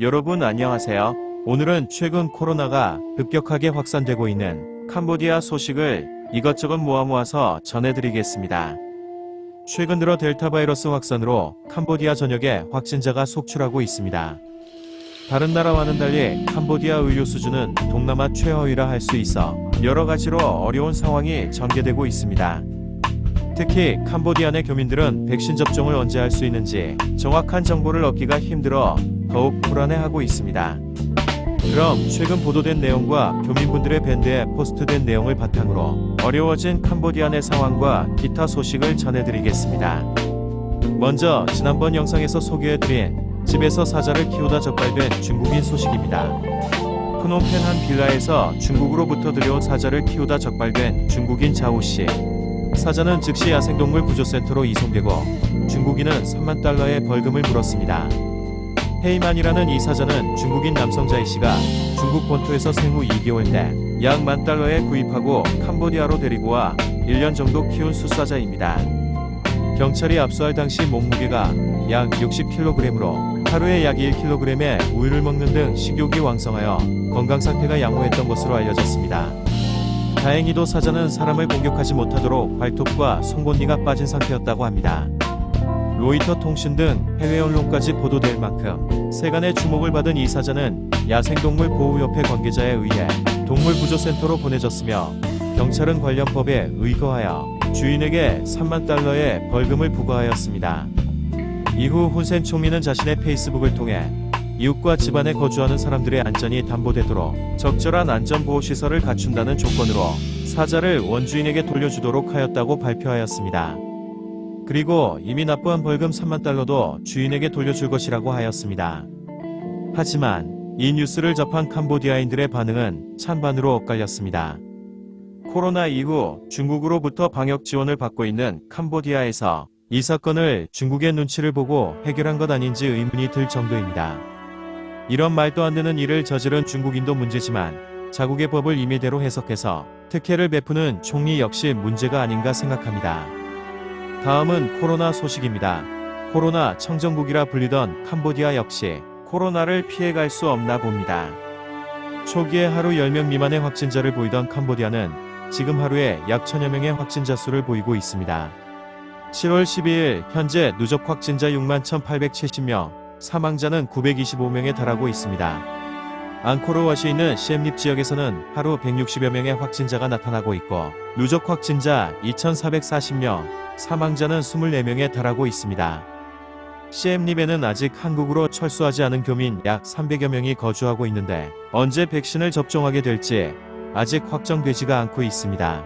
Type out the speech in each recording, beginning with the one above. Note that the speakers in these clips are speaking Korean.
여러분 안녕하세요. 오늘은 최근 코로나가 급격하게 확산되고 있는 캄보디아 소식을 이것저것 모아 모아서 전해드리겠습니다. 최근 들어 델타 바이러스 확산으로 캄보디아 전역에 확진자가 속출하고 있습니다. 다른 나라와는 달리 캄보디아 의료 수준은 동남아 최하위라 할 수 있어 여러 가지로 어려운 상황이 전개되고 있습니다. 특히 캄보디아 내 교민들은 백신 접종을 언제 할 수 있는지 정확한 정보를 얻기가 힘들어 더욱 불안해하고 있습니다. 그럼 최근 보도된 내용과 교민분들의 밴드에 포스트된 내용을 바탕으로 어려워진 캄보디아 내 상황과 기타 소식을 전해드리겠습니다. 먼저 지난번 영상에서 소개해드린 집에서 사자를 키우다 적발된 중국인 소식입니다. 프놈펜 한 빌라에서 중국으로부터 들여온 사자를 키우다 적발된 중국인 자우 씨. 사자는 즉시 야생동물 구조센터로 이송되고 중국인은 3만 달러의 벌금을 물었습니다. 헤이만이라는 이 사자는 중국인 남성 자이 씨가 중국 본토에서 생후 2개월 때 약 만 달러에 구입하고 캄보디아로 데리고 와 1년 정도 키운 숫사자입니다. 경찰이 압수할 당시 몸무게가 약 60kg으로 하루에 약 1kg의 우유를 먹는 등 식욕이 왕성하여 건강 상태가 양호했던 것으로 알려졌습니다. 다행히도 사자는 사람을 공격하지 못하도록 발톱과 송곳니가 빠진 상태였다고 합니다. 로이터 통신 등 해외 언론까지 보도될 만큼 세간의 주목을 받은 이 사자는 야생동물 보호협회 관계자에 의해 동물구조센터로 보내졌으며 경찰은 관련 법에 의거하여 주인에게 3만 달러의 벌금을 부과하였습니다. 이후 훈센 총리는 자신의 페이스북을 통해 이웃과 집안에 거주하는 사람들의 안전이 담보되도록 적절한 안전보호시설을 갖춘다는 조건으로 사자를 원주인에게 돌려주도록 하였다고 발표하였습니다. 그리고 이미 납부한 벌금 3만 달러도 주인에게 돌려줄 것이라고 하였습니다. 하지만 이 뉴스를 접한 캄보디아인들의 반응은 찬반으로 엇갈렸습니다. 코로나 이후 중국으로부터 방역 지원을 받고 있는 캄보디아에서 이 사건을 중국의 눈치를 보고 해결한 것 아닌지 의문이 들 정도입니다. 이런 말도 안 되는 일을 저지른 중국인도 문제지만 자국의 법을 임의대로 해석해서 특혜를 베푸는 총리 역시 문제가 아닌가 생각합니다. 다음은 코로나 소식입니다. 코로나 청정국이라 불리던 캄보디아 역시 코로나를 피해갈 수 없나 봅니다. 초기에 하루 10명 미만의 확진자를 보이던 캄보디아는 지금 하루에 약 천여 명의 확진자 수를 보이고 있습니다. 7월 12일 현재 누적 확진자 6만 1,870명, 사망자는 925명에 달하고 있습니다. 앙코르와시에 있는 시엠립 지역에서는 하루 160여 명의 확진자가 나타나고 있고 누적 확진자 2,440명, 사망자는 24명에 달하고 있습니다. 시엠립에는 아직 한국으로 철수하지 않은 교민 약 300여 명이 거주하고 있는데 언제 백신을 접종하게 될지 아직 확정되지가 않고 있습니다.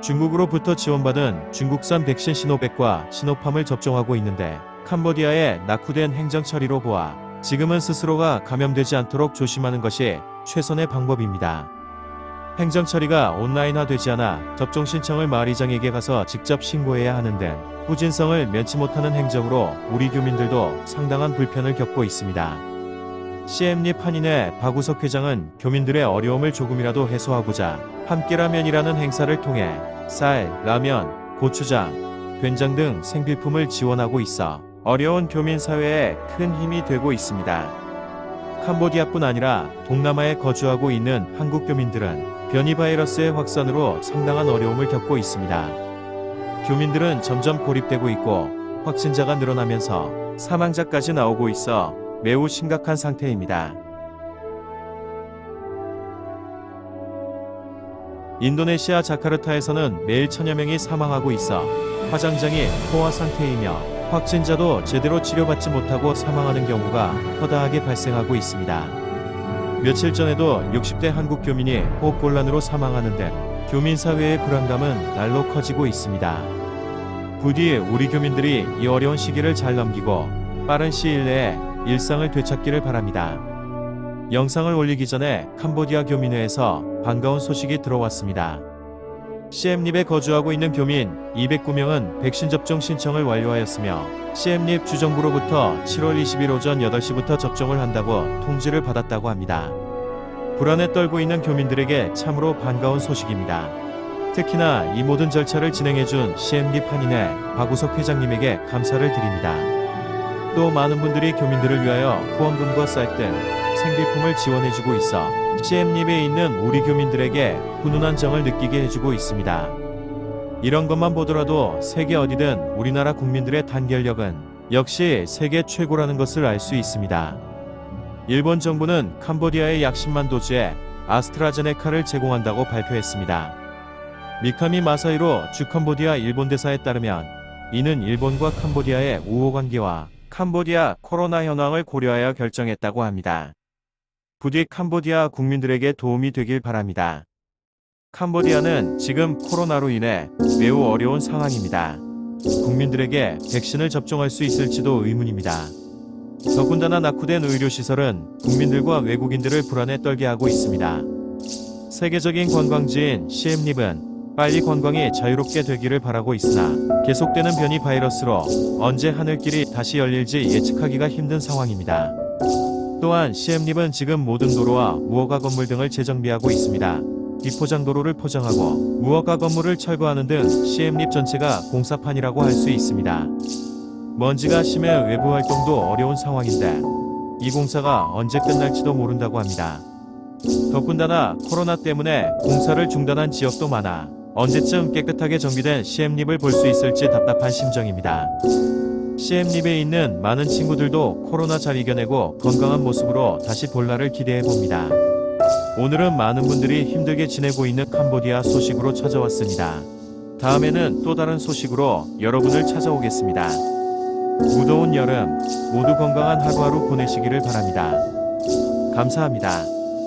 중국으로부터 지원받은 중국산 백신 시노백과 시노팜을 접종하고 있는데 캄보디아의 낙후된 행정 처리로 보아 지금은 스스로가 감염되지 않도록 조심하는 것이 최선의 방법입니다. 행정 처리가 온라인화되지 않아 접종 신청을 마을이장에게 가서 직접 신고해야 하는 등 후진성을 면치 못하는 행정으로 우리 교민들도 상당한 불편을 겪고 있습니다. CM립 한인의 박우석 회장은 교민들의 어려움을 조금이라도 해소하고자 함께라면이라는 행사를 통해 쌀, 라면, 고추장, 된장 등 생필품을 지원하고 있어 어려운 교민 사회에 큰 힘이 되고 있습니다. 캄보디아뿐 아니라 동남아에 거주하고 있는 한국 교민들은 변이 바이러스의 확산으로 상당한 어려움을 겪고 있습니다. 교민들은 점점 고립되고 있고 확진자가 늘어나면서 사망자까지 나오고 있어 매우 심각한 상태입니다. 인도네시아 자카르타에서는 매일 천여 명이 사망하고 있어 화장장이 포화 상태이며 확진자도 제대로 치료받지 못하고 사망하는 경우가 허다하게 발생하고 있습니다. 며칠 전에도 60대 한국 교민이 호흡곤란으로 사망하는 등 교민 사회의 불안감은 날로 커지고 있습니다. 부디 우리 교민들이 이 어려운 시기를 잘 넘기고 빠른 시일 내에 일상을 되찾기를 바랍니다. 영상을 올리기 전에 캄보디아 교민회에서 반가운 소식이 들어왔습니다. CM립에 거주하고 있는 교민 209명은 백신 접종 신청을 완료하였으며 CM립 주정부로부터 7월 20일 오전 8시부터 접종을 한다고 통지를 받았다고 합니다. 불안에 떨고 있는 교민들에게 참으로 반가운 소식입니다. 특히나 이 모든 절차를 진행해준 CM립 한인회 박우석 회장님에게 감사를 드립니다. 또 많은 분들이 교민들을 위하여 후원금과 쌀 등 생필품을 지원해주고 있어 CM립에 있는 우리 교민들에게 훈훈한 정을 느끼게 해주고 있습니다. 이런 것만 보더라도 세계 어디든 우리나라 국민들의 단결력은 역시 세계 최고라는 것을 알 수 있습니다. 일본 정부는 캄보디아에 약 10만 도주의 아스트라제네카를 제공한다고 발표했습니다. 미카미 마사이로 주 캄보디아 일본 대사에 따르면 이는 일본과 캄보디아의 우호 관계와 캄보디아 코로나 현황을 고려하여 결정했다고 합니다. 부디 캄보디아 국민들에게 도움이 되길 바랍니다. 캄보디아는 지금 코로나로 인해 매우 어려운 상황입니다. 국민들에게 백신을 접종할 수 있을지도 의문입니다. 더군다나 낙후된 의료시설은 국민들과 외국인들을 불안에 떨게 하고 있습니다. 세계적인 관광지인 시엠립은 빨리 관광이 자유롭게 되기를 바라고 있으나 계속되는 변이 바이러스로 언제 하늘길이 다시 열릴지 예측하기가 힘든 상황입니다. 또한 시엠립은 지금 모든 도로와 무허가 건물 등을 재정비하고 있습니다. 비포장 도로를 포장하고 무허가 건물을 철거하는 등 시엠립 전체가 공사판이라고 할 수 있습니다. 먼지가 심해 외부 활동도 어려운 상황인데 이 공사가 언제 끝날지도 모른다고 합니다. 더군다나 코로나 때문에 공사를 중단한 지역도 많아 언제쯤 깨끗하게 정비된 시엠립을 볼 수 있을지 답답한 심정입니다. 시엠립에 있는 많은 친구들도 코로나 잘 이겨내고 건강한 모습으로 다시 볼 날을 기대해 봅니다. 오늘은 많은 분들이 힘들게 지내고 있는 캄보디아 소식으로 찾아왔습니다. 다음에는 또 다른 소식으로 여러분을 찾아오겠습니다. 무더운 여름 모두 건강한 하루하루 보내시기를 바랍니다. 감사합니다.